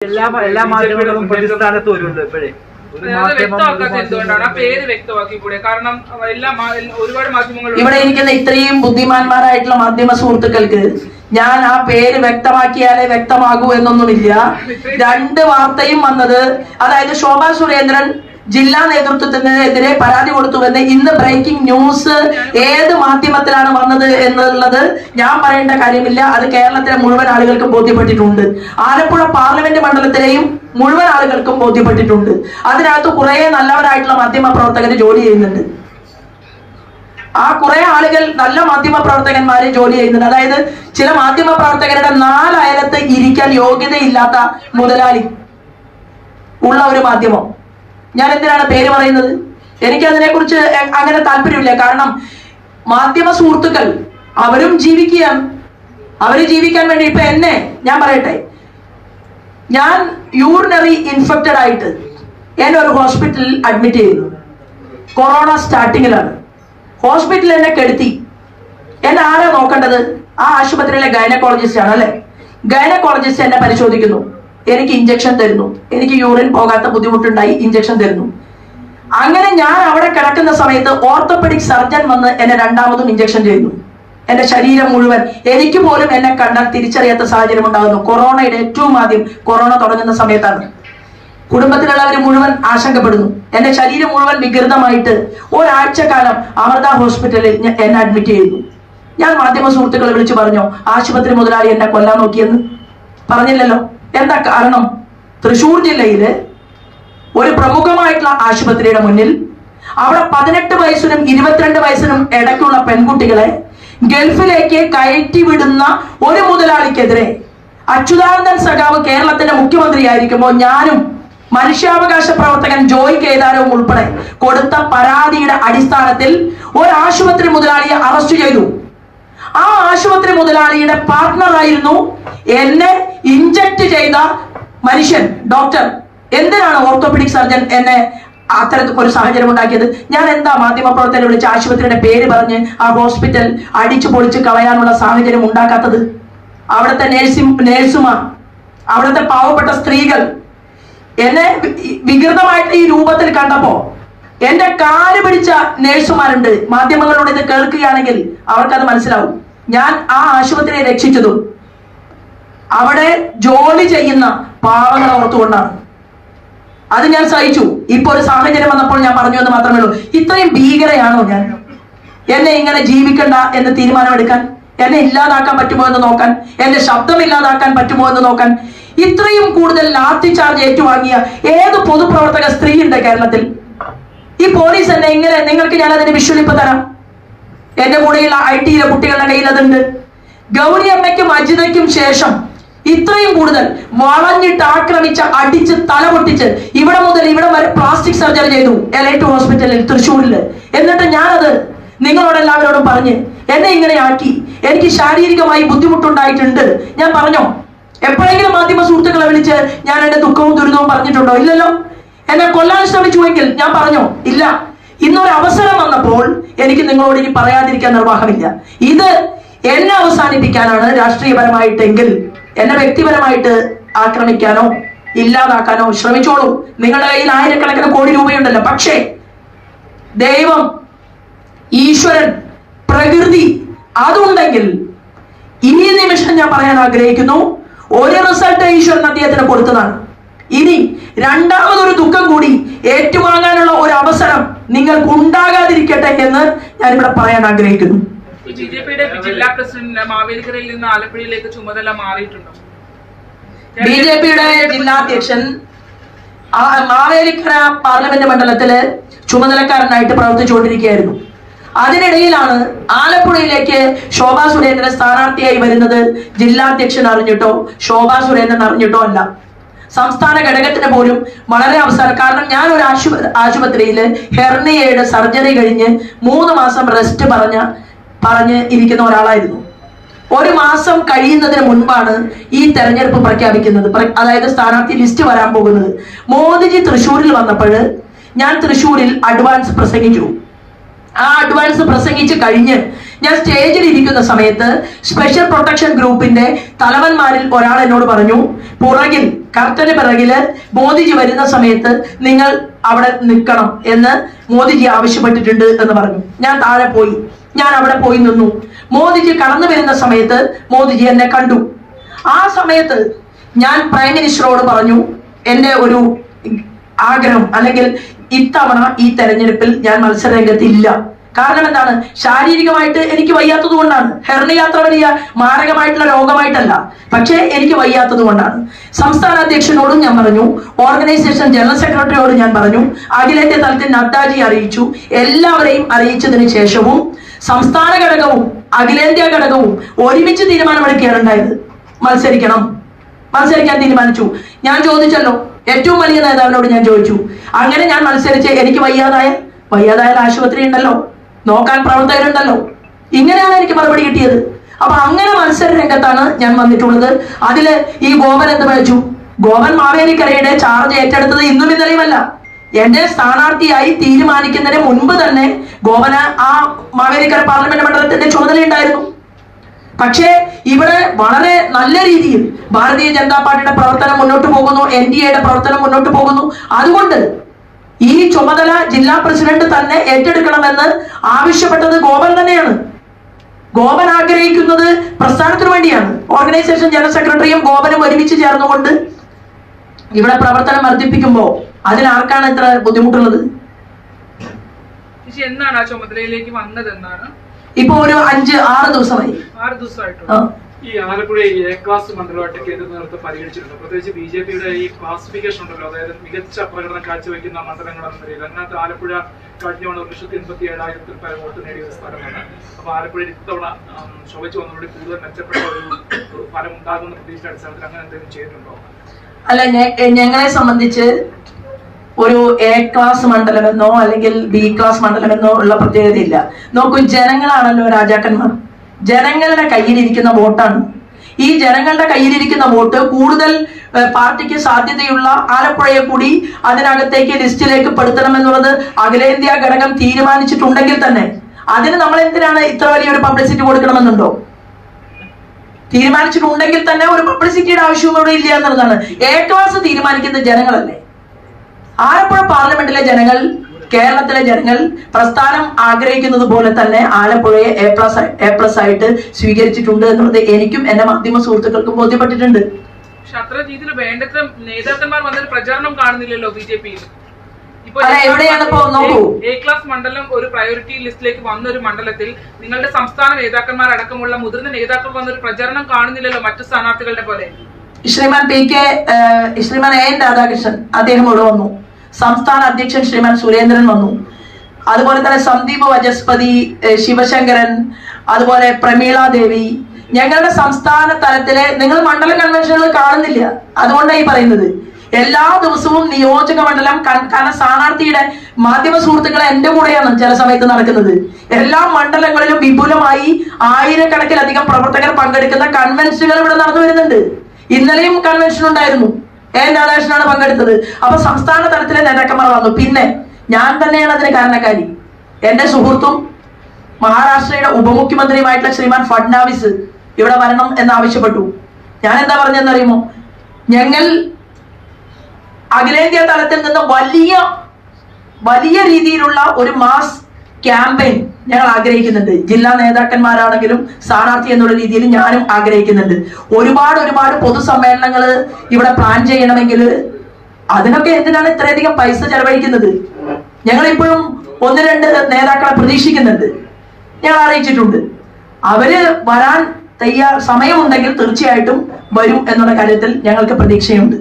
എല്ലാ എല്ലാ മാധ്യമങ്ങളും പ്രതിസ്ഥാനത്ത് വരുന്നുണ്ട് ഇപ്പോഴേ. ഒരു മാധ്യമം ഒരു എന്തുകൊണ്ടാണ്? ആ പേര് വ്യക്തമാക്കി കൂടെ കാരണം എല്ലാ മാ- ഒരുപാട് മാധ്യമങ്ങളുണ്ട് ഇവിടെ ഇരിക്കുന്ന ഇത്രയും ബുദ്ധിമാന്മാരായിട്ടുള്ള മാധ്യമ സുഹൃത്തുക്കൾക്ക് ഞാൻ ആ പേര് വ്യക്തമാക്കിയാലേ വ്യക്തമാകൂ എന്നൊന്നുമില്ല. രണ്ട് വാർത്തയും വന്നത് അതായത് ശോഭാ സുരേന്ദ്രൻ ജില്ലാ നേതൃത്വത്തിനെതിരെ പരാതി കൊടുത്തുവെന്ന് ഇന്ന് ബ്രേക്കിംഗ് ന്യൂസ് ഏത് മാധ്യമത്തിലാണ് വന്നത് എന്നുള്ളത് ഞാൻ പറയേണ്ട കാര്യമില്ല. അത് കേരളത്തിലെ മുഴുവൻ ആളുകൾക്കും ബോധ്യപ്പെട്ടിട്ടുണ്ട്. ആലപ്പുഴ പാർലമെന്റ് മണ്ഡലത്തിലെയും മുഴുവൻ ആളുകൾക്കും ബോധ്യപ്പെട്ടിട്ടുണ്ട്. അതിനകത്ത് കുറെ നല്ലവരായിട്ടുള്ള മാധ്യമ പ്രവർത്തകർ ജോലി ചെയ്യുന്നുണ്ട്. ആ കുറെ ആളുകൾ നല്ല മാധ്യമ പ്രവർത്തകന്മാര് ജോലി ചെയ്യുന്നുണ്ട്. അതായത് ചില മാധ്യമ പ്രവർത്തകരുടെ നാലയലത്ത് ഇരിക്കാൻ യോഗ്യതയില്ലാത്ത മുതലാളി ഉള്ള ഒരു മാധ്യമം. ഞാൻ എന്തിനാണ് പേര് പറയുന്നത്? എനിക്ക് അതിനെ കുറിച്ച് അങ്ങനെ താല്പര്യമില്ല. കാരണം മാധ്യമ സുഹൃത്തുക്കൾ അവരും ജീവിക്കുകയാണ്. അവർ ജീവിക്കാൻ വേണ്ടി ഇപ്പൊ എന്നെ ഞാൻ പറയട്ടെ. ഞാൻ യൂറിനറി ഇൻഫെക്റ്റഡ് ആയിട്ട് എന്നെ ഒരു ഹോസ്പിറ്റലിൽ അഡ്മിറ്റ് ചെയ്തു. കൊറോണ സ്റ്റാർട്ടിങ്ങിലാണ്. ഹോസ്പിറ്റലിൽ എന്നെ കെടുത്തി. എന്നെ ആരാ നോക്കേണ്ടത്? ആ ആശുപത്രിയിലെ ഗൈനക്കോളജിസ്റ്റ് ആണ് അല്ലെ? ഗൈനക്കോളജിസ്റ്റ് എന്നെ പരിശോധിക്കുന്നു. എനിക്ക് ഇഞ്ചക്ഷൻ തരുന്നു. എനിക്ക് യൂറിൻ പോകാത്ത ബുദ്ധിമുട്ടുണ്ടായി ഇഞ്ചക്ഷൻ തരുന്നു. അങ്ങനെ ഞാൻ അവിടെ കിടക്കുന്ന സമയത്ത് ഓർത്തോപെഡിക് സർജൻ വന്ന് എന്നെ രണ്ടാമതും ഇഞ്ചക്ഷൻ ചെയ്യുന്നു എന്റെ ശരീരം മുഴുവൻ എനിക്ക് പോലും എന്നെ കണ്ടാൽ തിരിച്ചറിയാത്ത സാഹചര്യം ഉണ്ടാകുന്നു കൊറോണയുടെ ഏറ്റവും ആദ്യം കൊറോണ തുടങ്ങുന്ന സമയത്താണ്. കുടുംബത്തിലുള്ളവർ മുഴുവൻ ആശങ്കപ്പെടുന്നു. എന്റെ ശരീരം മുഴുവൻ വികൃതമായിട്ട് ഒരാഴ്ച കാലം അമൃത ഹോസ്പിറ്റലിൽ എന്നെ അഡ്മിറ്റ് ചെയ്തു. ഞാൻ മാധ്യമ സുഹൃത്തുക്കളെ വിളിച്ചു പറഞ്ഞു ആശുപത്രി മുതലാളി എന്നെ കൊല്ലാൻ നോക്കിയെന്ന്? പറഞ്ഞില്ലല്ലോ. എന്താ കാരണം? തൃശൂർ ജില്ലയിൽ ഒരു പ്രമുഖമായിട്ടുള്ള ആശുപത്രിയുടെ മുന്നിൽ അവിടെ പതിനെട്ട് വയസ്സിനും ഇരുപത്തിരണ്ട് വയസ്സിനും ഇടയ്ക്കുള്ള പെൺകുട്ടികളെ ഗൾഫിലേക്ക് കയറ്റി വിടുന്ന ഒരു മുതലാളിക്കെതിരെ അച്യുതാനന്ദൻ സഖാവ് കേരളത്തിന്റെ മുഖ്യമന്ത്രിയായിരിക്കുമ്പോൾ ഞാനും മനുഷ്യാവകാശ പ്രവർത്തകൻ ജോയ് കേദാരവും ഉൾപ്പെടെ കൊടുത്ത പരാതിയുടെ അടിസ്ഥാനത്തിൽ ഒരു ആശുപത്രി മുതലാളിയെ അറസ്റ്റ് ചെയ്തു. ആ ആശുപത്രി മുതലാളിയുടെ പാർട്ട്ണറായിരുന്നു എന്നെ ഇഞ്ചക്ട് ചെയ്ത മനുഷ്യൻ ഡോക്ടർ എന്തിനാണ് ഓർത്തോപെഡിക് സർജൻ എന്നെ അത്തരത്തിൽ ഒരു സാഹചര്യം ഉണ്ടാക്കിയത്? ഞാൻ എന്താ മാധ്യമ പ്രവർത്തകരെ വിളിച്ച് ആശുപത്രിയുടെ പേര് പറഞ്ഞ് ആ ഹോസ്പിറ്റൽ അടിച്ചു പൊളിച്ച് കളയാനുള്ള സാഹചര്യം ഉണ്ടാക്കാത്തത്? അവിടുത്തെ നേഴ്സിംഗ് നേഴ്സുമാർ അവിടുത്തെ പാവപ്പെട്ട സ്ത്രീകൾ എന്നെ വികൃതമായിട്ട് ഈ രൂപത്തിൽ കണ്ടപ്പോ എന്റെ കാൽ പിടിച്ച നേഴ്സുമാരുണ്ട് മാധ്യമങ്ങളോട് ഇത് കേൾക്കുകയാണെങ്കിൽ അവർക്കത് മനസ്സിലാവും. ഞാൻ ആ ആശുപത്രിയെ രക്ഷിച്ചതും അവിടെ ജോലി ചെയ്യുന്ന പാവങ്ങൾ ഓർത്തുകൊണ്ടാണ്. അത് ഞാൻ സഹിച്ചു. ഇപ്പൊ ഒരു സാഹചര്യം വന്നപ്പോൾ ഞാൻ പറഞ്ഞു എന്ന് മാത്രമേ ഉള്ളൂ. ഇത്രയും ഭീകരയാണോ ഞാൻ? എന്നെ ഇങ്ങനെ ജീവിക്കണ്ട എന്ന് തീരുമാനമെടുക്കാൻ എന്നെ ഇല്ലാതാക്കാൻ പറ്റുമോ എന്ന് നോക്കാൻ എന്റെ ശബ്ദം ഇല്ലാതാക്കാൻ പറ്റുമോ എന്ന് നോക്കാൻ ഇത്രയും കൂടുതൽ ലാത്തി ചാർജ് ഏറ്റുവാങ്ങിയ ഏത് പൊതുപ്രവർത്തക സ്ത്രീ ഉണ്ട് കേരളത്തിൽ? ഈ പോലീസ് എന്നെ ഇങ്ങനെ നിങ്ങൾക്ക് ഞാൻ അതിന്റെ വിഷ്വലിപ്പ് തരാം. എന്റെ കൂടെയുള്ള ഐ ടിയിലെ കുട്ടികളുടെ കയ്യിൽ അതുണ്ട്. ഗൗരി അജിതയ്ക്കും ശേഷം ഇത്രയും കൂടുതൽ വളഞ്ഞിട്ട് ആക്രമിച്ച് അടിച്ച് തലപൊട്ടിച്ച് ഇവിടെ മുതൽ ഇവിടെ വരെ പ്ലാസ്റ്റിക് സർജറി ചെയ്തു എലൈറ്റ് ഹോസ്പിറ്റലിൽ തൃശ്ശൂരിൽ. എന്നിട്ട് ഞാനത് നിങ്ങളോട് എല്ലാവരോടും പറഞ്ഞ് എന്നെ ഇങ്ങനെ ആക്കി. എനിക്ക് ശാരീരികമായി ബുദ്ധിമുട്ടുണ്ടായിട്ടുണ്ട്. ഞാൻ പറഞ്ഞോ? എപ്പോഴെങ്കിലും മാധ്യമ സുഹൃത്തുക്കളെ വിളിച്ച് ഞാൻ എന്റെ ദുഃഖവും ദുരിതവും പറഞ്ഞിട്ടുണ്ടോ? ഇല്ലല്ലോ. എന്നെ കൊല്ലാൻ ശ്രമിച്ചുവെങ്കിൽ ഞാൻ പറഞ്ഞോ? ഇല്ല. ഇന്നൊരു അവസരം വന്നപ്പോൾ എനിക്ക് നിങ്ങളോട് ഇനി പറയാതിരിക്കാൻ നിർവാഹമില്ല. ഇത് എന്നെ അവസാനിപ്പിക്കാനാണ് രാഷ്ട്രീയപരമായിട്ടെങ്കിൽ എന്നെ വ്യക്തിപരമായിട്ട് ആക്രമിക്കാനോ ഇല്ലാതാക്കാനോ ശ്രമിച്ചോളൂ. നിങ്ങളുടെ കയ്യിൽ ആയിരക്കണക്കിന് കോടി രൂപയുണ്ടല്ലോ. പക്ഷേ ദൈവം ഈശ്വരൻ പ്രകൃതി അതുണ്ടെങ്കിൽ ഈ നിമിഷം ഞാൻ പറയാൻ ആഗ്രഹിക്കുന്നു ഒരു റിസൾട്ട് ഈശ്വരൻ അദ്ദേഹത്തിന് കൊടുത്തതാണ്. ഇനി രണ്ടാമതൊരു ദുഃഖം കൂടി ഏറ്റുവാങ്ങാനുള്ള ഒരു അവസരം നിങ്ങൾക്ക് ഉണ്ടാകാതിരിക്കട്ടെ എന്ന് ഞാനിവിടെ പറയാൻ ആഗ്രഹിക്കുന്നു. ബി ജെ പിയുടെ ജില്ലാ പ്രസിഡന്റ് മാവേലിക്കരയിൽ നിന്ന് ആലപ്പുഴയിലേക്ക് ചുമതല മാറിയിട്ടുണ്ടോ. ബി ജെ പിയുടെ ജില്ലാധ്യക്ഷൻ ആ മാവേലിക്കര പാർലമെന്റ് മണ്ഡലത്തിൽ ചുമതലക്കാരനായിട്ട് പ്രവർത്തിച്ചുകൊണ്ടിരിക്കുകയായിരുന്നു. അതിനിടയിലാണ് ആലപ്പുഴയിലേക്ക് ശോഭാ സുരേന്ദ്രൻ സ്ഥാനാർത്ഥിയായി വരുന്നത് ജില്ലാധ്യക്ഷൻ അറിഞ്ഞിട്ടോ ശോഭാ സുരേന്ദ്രൻ അറിഞ്ഞിട്ടോ അല്ല. സംസ്ഥാന ഘടകത്തിന് പോലും വളരെ അവസരം കാരണം ഞാൻ ഒരു ആശു ആശുപത്രിയിൽ ഹെർണിയയുടെ സർജറി കഴിഞ്ഞ് മൂന്ന് മാസം റെസ്റ്റ് പറഞ്ഞ പറഞ്ഞ് ഇരിക്കുന്ന ഒരാളായിരുന്നു. ഒരു മാസം കഴിയുന്നതിന് മുൻപാണ് ഈ തെരഞ്ഞെടുപ്പ് പ്രഖ്യാപിക്കുന്നത്. അതായത് സ്ഥാനാർത്ഥി ലിസ്റ്റ് വരാൻ പോകുന്നത്. മോദിജി തൃശ്ശൂരിൽ വന്നപ്പോൾ ഞാൻ തൃശ്ശൂരിൽ അഡ്വാൻസ് പ്രസംഗിച്ചു. ആ അഡ്വാൻസ് പ്രസംഗിച്ച് കഴിഞ്ഞ് ഞാൻ സ്റ്റേജിൽ ഇരിക്കുന്ന സമയത്ത് സ്പെഷ്യൽ പ്രൊട്ടക്ഷൻ ഗ്രൂപ്പിന്റെ തലവന്മാരിൽ ഒരാൾ എന്നോട് പറഞ്ഞു പുറകിൽ കർട്ടന് പിറകിൽ മോദിജി വരുന്ന സമയത്ത് നിങ്ങൾ അവിടെ നിൽക്കണം എന്ന് മോദിജി ആവശ്യപ്പെട്ടിട്ടുണ്ട് എന്ന് പറഞ്ഞു. ഞാൻ താഴെ പോയി. ഞാൻ അവിടെ പോയി നിന്നു. മോദിജി കടന്നു വരുന്ന സമയത്ത് മോദിജി എന്നെ കണ്ടു. ആ സമയത്ത് ഞാൻ പ്രൈം മിനിസ്റ്ററോട് പറഞ്ഞു എന്റെ ഒരു ആഗ്രഹം അല്ലെങ്കിൽ ഇത്തവണ ഈ തെരഞ്ഞെടുപ്പിൽ ഞാൻ മത്സര രംഗത്തില്ല കാരണം എന്താണ്? ശാരീരികമായിട്ട് എനിക്ക് വയ്യാത്തത് കൊണ്ടാണ്. ഹെർണിയാത്ര വലിയ മാരകമായിട്ടുള്ള രോഗമായിട്ടല്ല. പക്ഷേ എനിക്ക് വയ്യാത്തത് കൊണ്ടാണ്. സംസ്ഥാന അധ്യക്ഷനോടും ഞാൻ പറഞ്ഞു. ഓർഗനൈസേഷൻ ജനറൽ സെക്രട്ടറിയോടും ഞാൻ പറഞ്ഞു. അഖിലേന്ത്യാ തലത്തിൽ നദ്ദാജി അറിയിച്ചു. എല്ലാവരെയും അറിയിച്ചതിന് ശേഷവും സംസ്ഥാന ഘടകവും അഖിലേന്ത്യാ ഘടകവും ഒരുമിച്ച് തീരുമാനമെടുക്കുകയാണ് ഉണ്ടായത്. മത്സരിക്കണം. മത്സരിക്കാൻ തീരുമാനിച്ചു. ഞാൻ ചോദിച്ചല്ലോ. ഏറ്റവും വലിയ നേതാവിനോട് ഞാൻ ചോദിച്ചു. അങ്ങനെ ഞാൻ മത്സരിച്ച് എനിക്ക് വയ്യാതായ വയ്യാതായ ആശുപത്രി ഉണ്ടല്ലോ നോക്കാൻ പ്രവർത്തകരുണ്ടല്ലോ. ഇങ്ങനെയാണ് എനിക്ക് മറുപടി കിട്ടിയത്. അപ്പൊ അങ്ങനെ മത്സര രംഗത്താണ് ഞാൻ വന്നിട്ടുള്ളത്. അതിൽ ഈ ഗോപൻ എന്ത് വിളിച്ചു? ഗോപൻ മാവേലിക്കരയുടെ ചാർജ് ഏറ്റെടുത്തത് ഇന്നും ഇന്നലെയുമല്ല. എന്നെ സ്ഥാനാർത്ഥിയായി തീരുമാനിക്കുന്നതിന് മുൻപ് തന്നെ ഗോപന ആ മാവേലിക്കര പാർലമെന്റ് മണ്ഡലത്തിന്റെ ചുമതലയുണ്ടായിരുന്നു. പക്ഷേ ഇവിടെ വളരെ നല്ല രീതിയിൽ ഭാരതീയ ജനതാ പാർട്ടിയുടെ പ്രവർത്തനം മുന്നോട്ട് പോകുന്നു എൻ ഡി എയുടെ പ്രവർത്തനം മുന്നോട്ട് പോകുന്നു. അതുകൊണ്ട് ഈ ചുമതല ജില്ലാ പ്രസിഡന്റ് തന്നെ ഏറ്റെടുക്കണമെന്ന് ആവശ്യപ്പെട്ടത് ഗോപൻ തന്നെയാണ്. ഗോപൻ ആഗ്രഹിക്കുന്നത് പ്രസ്ഥാനത്തിന് വേണ്ടിയാണ്. ഓർഗനൈസേഷൻ ജനറൽ സെക്രട്ടറിയും ഗോപനും ഒരുമിച്ച് ചേർന്നുകൊണ്ട് ഇവിടെ പ്രവർത്തനം വർദ്ധിപ്പിക്കുമ്പോൾ അതിനാർക്കാണ് ഇത്ര ബുദ്ധിമുട്ടുള്ളത്? എന്നാണ് ആ ചുമതലയിലേക്ക് വന്നത് എന്നാണ് ഇപ്പൊ ഒരു അഞ്ച് ആറ് ദിവസമായി. ആറ് ദിവസമായിട്ടുള്ളൂ. ആ. ഈ ആലപ്പുഴ എ ക്ലാസ് മണ്ഡലമായിട്ട് കേന്ദ്ര നേതൃത്വം പരിഗണിച്ചിട്ടുണ്ട്. പ്രത്യേകിച്ച് ബി ജെ പിയുടെ ഈ ക്ലാസിഫിക്കേഷൻ ഉണ്ടല്ലോ അതായത് മികച്ച പ്രകടനം കാഴ്ചവെക്കുന്ന മണ്ഡലങ്ങൾ എന്ന നിലയിൽ. അതിനകത്ത് ആലപ്പുഴ കഴിഞ്ഞ തവണ ഒരു ലക്ഷത്തി എൺപത്തി ഏഴായിരത്തിൽ പരം വോട്ട് നേടിയ ഒരു സ്ഥലമാണ്. അപ്പൊ ആലപ്പുഴയിൽ ഇത്തവണ ശോഭിച്ചു വന്നതോടെ കൂടുതൽ മെച്ചപ്പെട്ട ഒരു ഫലം ഉണ്ടാകുന്ന പ്രതീക്ഷ അടിസ്ഥാനത്തിൽ അങ്ങനെ എന്തെങ്കിലും ചെയ്തിട്ടുണ്ടോ? അല്ല ഞങ്ങളെ സംബന്ധിച്ച് ഒരു എ ക്ലാസ് മണ്ഡലമെന്നോ അല്ലെങ്കിൽ ബി ക്ലാസ് മണ്ഡലമെന്നോ ഉള്ള പ്രത്യേകതയില്ല. നോക്കൂ ജനങ്ങളാണല്ലോ രാജാക്കന്മാർ. ജനങ്ങളുടെ കയ്യിലിരിക്കുന്ന വോട്ടാണ്. ഈ ജനങ്ങളുടെ കയ്യിലിരിക്കുന്ന വോട്ട് കൂടുതൽ പാർട്ടിക്ക് സാധ്യതയുള്ള ആലപ്പുഴയെ കൂടി അതിനകത്തേക്ക് ലിസ്റ്റിലേക്ക് പെടുത്തണമെന്നുള്ളത് അഖിലേന്ത്യാ ഘടകം തീരുമാനിച്ചിട്ടുണ്ടെങ്കിൽ തന്നെ അതിന് നമ്മൾ എന്തിനാണ് ഇത്ര വലിയൊരു പബ്ലിസിറ്റി കൊടുക്കണമെന്നുണ്ടോ? തീരുമാനിച്ചിട്ടുണ്ടെങ്കിൽ തന്നെ ഒരു പബ്ലിസിറ്റിയുടെ ആവശ്യവും ഇവിടെ ഇല്ല എന്നുള്ളതാണ്. എ ക്ലാസ് തീരുമാനിക്കുന്ന ജനങ്ങളല്ലേ. ആലപ്പുഴ പാർലമെന്റിലെ ജനങ്ങൾ കേരളത്തിലെ ജനങ്ങൾ പ്രസ്ഥാനം ആഗ്രഹിക്കുന്നത് പോലെ തന്നെ ആലപ്പുഴയെ എ പ്ലസ് എ പ്ലസ് ആയിട്ട് സ്വീകരിച്ചിട്ടുണ്ട് എന്നുള്ളത് എനിക്കും എന്റെ മാധ്യമ സുഹൃത്തുക്കൾക്കും ബോധ്യപ്പെട്ടിട്ടുണ്ട്. പക്ഷെ അത്ര രീതിയിൽ വേണ്ടത്ര നേതാക്കന്മാർ വന്നൊരു പ്രചാരണം കാണുന്നില്ലല്ലോ ബി ജെ പിയിൽ. എ ക്ലാസ് മണ്ഡലം ഒരു പ്രയോറിറ്റി ലിസ്റ്റിലേക്ക് വന്ന ഒരു മണ്ഡലത്തിൽ നിങ്ങളുടെ സംസ്ഥാന നേതാക്കന്മാർ അടക്കമുള്ള മുതിർന്ന നേതാക്കൾ വന്നൊരു പ്രചരണം കാണുന്നില്ലല്ലോ മറ്റു സ്ഥാനാർത്ഥികളുടെ പോലെ. Shriman P K Shriman A N Radhakrishnan അദ്ദേഹം ഇവിടെ വന്നു. സംസ്ഥാന അധ്യക്ഷൻ ശ്രീമാൻ സുരേന്ദ്രൻ വന്നു. അതുപോലെ തന്നെ സന്ദീപ് വജസ്പതി ശിവശങ്കരൻ അതുപോലെ പ്രമീള ദേവി. ഞങ്ങളുടെ സംസ്ഥാന തലത്തിലെ നിങ്ങൾ മണ്ഡല കൺവെൻഷനുകൾ കാണുന്നില്ല. അതുകൊണ്ടാണ് ഈ പറയുന്നത്. എല്ലാ ദിവസവും നിയോജക മണ്ഡലം കാരണം സ്ഥാനാർത്ഥിയുടെ മാധ്യമ സുഹൃത്തുക്കളെ എന്റെ കൂടെയാണ് ചില സമയത്ത് നടക്കുന്നത്. എല്ലാ മണ്ഡലങ്ങളിലും വിപുലമായി ആയിരക്കണക്കിലധികം പ്രവർത്തകർ പങ്കെടുക്കുന്ന കൺവെൻഷനുകൾ ഇവിടെ നടന്നു വരുന്നുണ്ട്. ഇന്നലെയും കൺവെൻഷൻ ഉണ്ടായിരുന്നു. രാധാകൃഷ്ണനാണ് പങ്കെടുത്തത്. അപ്പൊ സംസ്ഥാന തലത്തിലെ നേതാക്കന്മാർ വന്നു. പിന്നെ ഞാൻ തന്നെയാണ് അതിന് കാരണക്കാരി. എന്റെ സുഹൃത്തും മഹാരാഷ്ട്രയുടെ ഉപമുഖ്യമന്ത്രിയുമായിട്ടുള്ള ശ്രീമാൻ ഫഡ്നാവിസ് ഇവിടെ വരണം എന്ന് ആവശ്യപ്പെട്ടു. ഞാൻ എന്താ പറഞ്ഞെന്നറിയുമോ ഞങ്ങൾ അഖിലേന്ത്യാ തലത്തിൽ നിന്ന് വലിയ വലിയ രീതിയിലുള്ള ഒരു മാസ് ക്യാമ്പയിൻ ഞങ്ങൾ ആഗ്രഹിക്കുന്നുണ്ട്. ജില്ലാ നേതാക്കന്മാരാണെങ്കിലും സ്ഥാനാർത്ഥി എന്നുള്ള രീതിയിൽ ഞാനും ആഗ്രഹിക്കുന്നുണ്ട്. ഒരുപാട് ഒരുപാട് പൊതുസമ്മേളനങ്ങൾ ഇവിടെ പ്ലാൻ ചെയ്യണമെങ്കിൽ അതിനൊക്കെ എന്തിനാണ് ഇത്രയധികം പൈസ ചെലവഴിക്കുന്നത്? ഞങ്ങൾ ഇപ്പോഴും ഒന്ന് രണ്ട് നേതാക്കളെ പ്രതീക്ഷിക്കുന്നുണ്ട്. ഞങ്ങൾ അറിയിച്ചിട്ടുണ്ട്. അവർ വരാൻ തയ്യാർ സമയമുണ്ടെങ്കിൽ തീർച്ചയായിട്ടും വരും എന്നുള്ള കാര്യത്തിൽ ഞങ്ങൾക്ക് പ്രതീക്ഷയുണ്ട്.